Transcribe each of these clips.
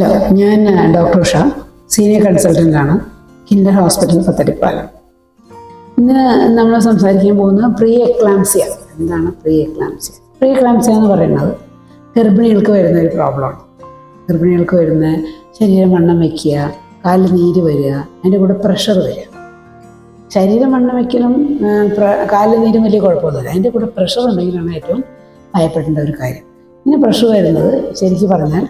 Hello ഞാൻ doctor Usha senior consultant ആണ്. Kinder hospital Pathadipalam ഇന്ന് നമ്മൾ സംസാരിക്കാൻ പോകുന്നത് പ്രീ എക്ലാംസിയ എന്താണ് പ്രീ എക്ലാംസിയ പ്രീ എക്ലാംസിയ എന്ന് പറയുന്നത് ഗർഭിണികൾക്ക് വരുന്ന ഒരു പ്രോബ്ലമാണ്. ഗർഭിണികൾക്ക് വരുന്ന ശരീരം വണ്ണം വയ്ക്കുക കാലിൽ നീര് വരിക അതിന്റെ കൂടെ പ്രഷർ വരിക. ശരീരം വണ്ണം വയ്ക്കലും കാലിൽ നീരും വലിയ കുഴപ്പമൊന്നുമില്ല. അതിന്റെ കൂടെ പ്രഷർ ഉണ്ടെങ്കിലാണ് ഏറ്റവും ഭയപ്പെടേണ്ട ഒരു കാര്യം. ഇങ്ങനെ പ്രഷർ വരുന്നത് ശരിക്കും പറഞ്ഞാൽ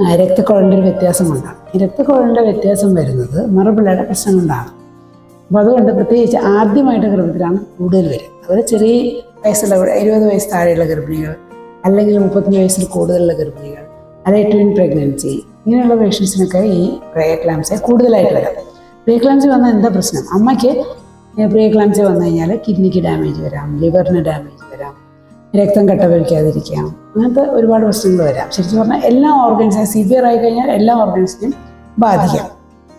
രക്തക്കുഴലിന്റെ ഒരു വ്യത്യാസമുണ്ട് ഈ രക്തക്കുഴലിന്റെ വ്യത്യാസം വരുന്നത് മറുപിള്ളയുടെ പ്രശ്നം കൊണ്ടാണ്. അപ്പോൾ അതുകൊണ്ട് പ്രത്യേകിച്ച് ആദ്യമായിട്ട് ഗർഭത്തിലാണ് കൂടുതൽ വരിക. അതുപോലെ ചെറിയ വയസ്സുള്ള ഇരുപത് വയസ്സ് താഴെയുള്ള ഗർഭിണികൾ അല്ലെങ്കിൽ മുപ്പത്തഞ്ച് വയസ്സിൽ കൂടുതലുള്ള ഗർഭിണികൾ അല്ലെങ്കിൽ ട്വിൻ പ്രഗ്നൻസി ഇങ്ങനെയുള്ള പേഷ്യൻസിനൊക്കെ ഈ പ്രേക്ലാംസെ കൂടുതലായിട്ട് വരാം. പ്രേക്ലാംസി വന്നാൽ എന്താ പ്രശ്നം? അമ്മയ്ക്ക് പ്രേക്ലാംസി വന്നു കഴിഞ്ഞാൽ കിഡ്നിക്ക് ഡാമേജ് വരാം ലിവറിന് ഡാമേജ് വരാം രക്തം കട്ട പിടിക്കാതിരിക്കാം അങ്ങനത്തെ ഒരുപാട് പ്രശ്നങ്ങൾ വരാം. ശരിക്കും പറഞ്ഞാൽ എല്ലാ ഓർഗൻസിനും സിവിയർ ആയി കഴിഞ്ഞാൽ എല്ലാ ഓർഗൻസിനെയും ബാധിക്കാം.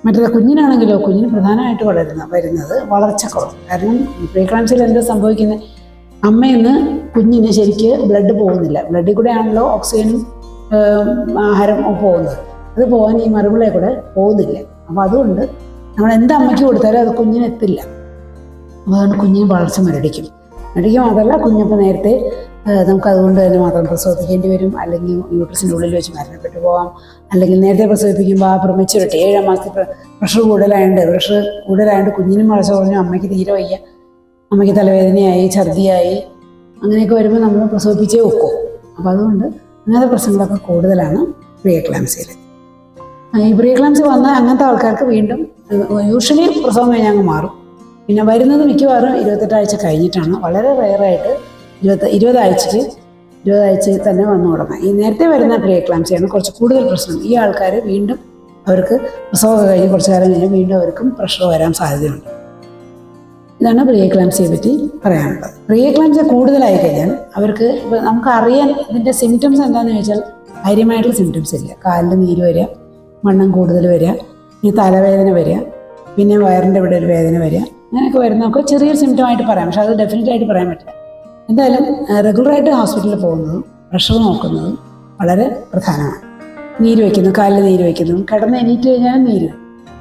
മറ്റേത് കുഞ്ഞിനാണെങ്കിലോ കുഞ്ഞിന് പ്രധാനമായിട്ട് വളരുന്ന വരുന്നത് വളർച്ചക്കുറവ്. കാരണം പ്രീക്ലാംസിൽ എന്താ സംഭവിക്കുന്നത് അമ്മയിൽ നിന്ന് കുഞ്ഞിന് ശരിക്ക് ബ്ലഡ് പോകുന്നില്ല. ബ്ലഡിൽ കൂടെ ആണല്ലോ ഓക്സിജനും ആഹാരം പോകുന്നത്. അത് പോകാൻ ഈ മറുപിളെ കൂടെ പോകുന്നില്ല. അപ്പോൾ അതുകൊണ്ട് നമ്മൾ എന്ത് അമ്മയ്ക്ക് കൊടുത്താലും അത് കുഞ്ഞിനെത്തില്ല. അപ്പോൾ അതുകൊണ്ട് കുഞ്ഞിന് വളർച്ച മുരടിക്കും. മുരടിക്കുക മാത്രമല്ല കുഞ്ഞപ്പം നേരത്തെ നമുക്ക് അതുകൊണ്ട് തന്നെ മാത്രം പ്രസവിപ്പിക്കേണ്ടി വരും. അല്ലെങ്കിൽ യൂട്രസിന്റെ ഉള്ളിൽ വെച്ച് മരണപ്പെട്ടു പോകാം അല്ലെങ്കിൽ നേരത്തെ പ്രസവിപ്പിക്കുമ്പോൾ ആ പ്രമിച്ചുരട്ടെ ഏഴാം മാസത്തിൽ പ്രഷർ കൂടുതലായതുകൊണ്ട് പ്രഷർ കൂടുതലായതുകൊണ്ട് കുഞ്ഞിനും വളർച്ച കുറഞ്ഞു അമ്മയ്ക്ക് തീരെ വയ്യ. അമ്മയ്ക്ക് തലവേദനയായി ഛർദിയായി. അങ്ങനെയൊക്കെ വരുമ്പോൾ നമ്മൾ പ്രസവിപ്പിച്ചേ വെക്കും അപ്പോൾ അതുകൊണ്ട് അങ്ങനത്തെ പ്രശ്നങ്ങളൊക്കെ കൂടുതലാണ് പ്രിയക്ലാംസിയിൽ ഈ പ്രിയക്ലാംസി വന്നാൽ അങ്ങനത്തെ ആൾക്കാർക്ക് വീണ്ടും യൂഷ്വലി പ്രസവം കഴിഞ്ഞാൽ അങ്ങ് മാറും. പിന്നെ വരുന്നത് മിക്കവാറും ഇരുപത്തെട്ടാഴ്ച കഴിഞ്ഞിട്ടാണ്. വളരെ റെയറായിട്ട് ഇരുപത്തി ഇരുപതാഴ്ചയ്ക്ക് ഇരുപതാഴ്ചയിൽ തന്നെ വന്നു തുടങ്ങാം. ഈ നേരത്തെ വരുന്ന പ്രിയക്ലാംസിയാണ് കുറച്ച് കൂടുതൽ പ്രശ്നം. ഈ ആൾക്കാർ വീണ്ടും അവർക്ക് പ്രസവമൊക്കെ കഴിഞ്ഞ് കുറച്ച് കാലം കഴിഞ്ഞ് വീണ്ടും അവർക്കും പ്രഷർ വരാൻ സാധ്യതയുണ്ട്. ഇതാണ് പ്രിയക്ലാംസിയെ പറ്റി പറയാനുള്ളത്. പ്രിയക്ലാംസിയ കൂടുതലായി കഴിഞ്ഞാൽ അവർക്ക് ഇപ്പോൾ നമുക്ക് അറിയാൻ ഇതിന്റെ സിംറ്റംസ് എന്താണെന്ന് ചോദിച്ചാൽ കാര്യമായിട്ടുള്ള സിംറ്റംസ് ഇല്ല. കാലിൽ നീര് വരിക മണ്ണം കൂടുതൽ വരിക പിന്നെ തലവേദന വരിക പിന്നെ വയറിന്റെ ഇവിടെ ഒരു വേദന വരിക അങ്ങനെയൊക്കെ വരുന്നതൊക്കെ ചെറിയൊരു സിംറ്റം ആയിട്ട് പറയാം. പക്ഷെ അത് ഡെഫിനറ്റ് ആയിട്ട് പറയാൻ പറ്റില്ല. എന്തായാലും റെഗുലറായിട്ട് ഹോസ്പിറ്റലിൽ പോകുന്നതും പ്രഷർ നോക്കുന്നതും വളരെ പ്രധാനമാണ്. നീര് വയ്ക്കുന്നു കാലിൽ നീര് വയ്ക്കുന്നു. കിടന്ന് എണീറ്റ് കഴിഞ്ഞാൽ നീര്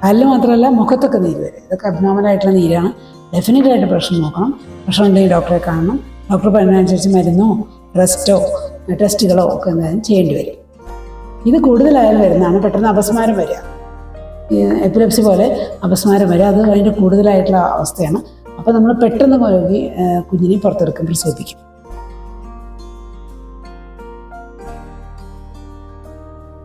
കാലിൽ മാത്രമല്ല മുഖത്തൊക്കെ നീര് വരും. ഇതൊക്കെ അബ്നോമൽ ആയിട്ടുള്ള നീരാണ്. ഡെഫിനറ്റ് ആയിട്ട് പ്രഷർ നോക്കണം. പ്രഷർ ഉണ്ടെങ്കിൽ ഡോക്ടറെ കാണണം. ഡോക്ടർ പറയുന്നതനുസരിച്ച് മരുന്നോ റെസ്റ്റോ ടെസ്റ്റുകളോ ഒക്കെ എന്തായാലും ചെയ്യേണ്ടി വരും. ഇത് കൂടുതലായാലും വരുന്നതാണ്. പെട്ടെന്ന് അപസ്മാരം വരിക. എപ്പിലെപ്സി പോലെ അപസ്മാരം വരെ അത് അതിന്റെ കൂടുതലായിട്ടുള്ള അവസ്ഥയാണ്. അപ്പോൾ നമ്മൾ പെട്ടെന്ന് പോയി കുഞ്ഞിനെ പുറത്തെടുക്കും പ്രസവിപ്പിക്കും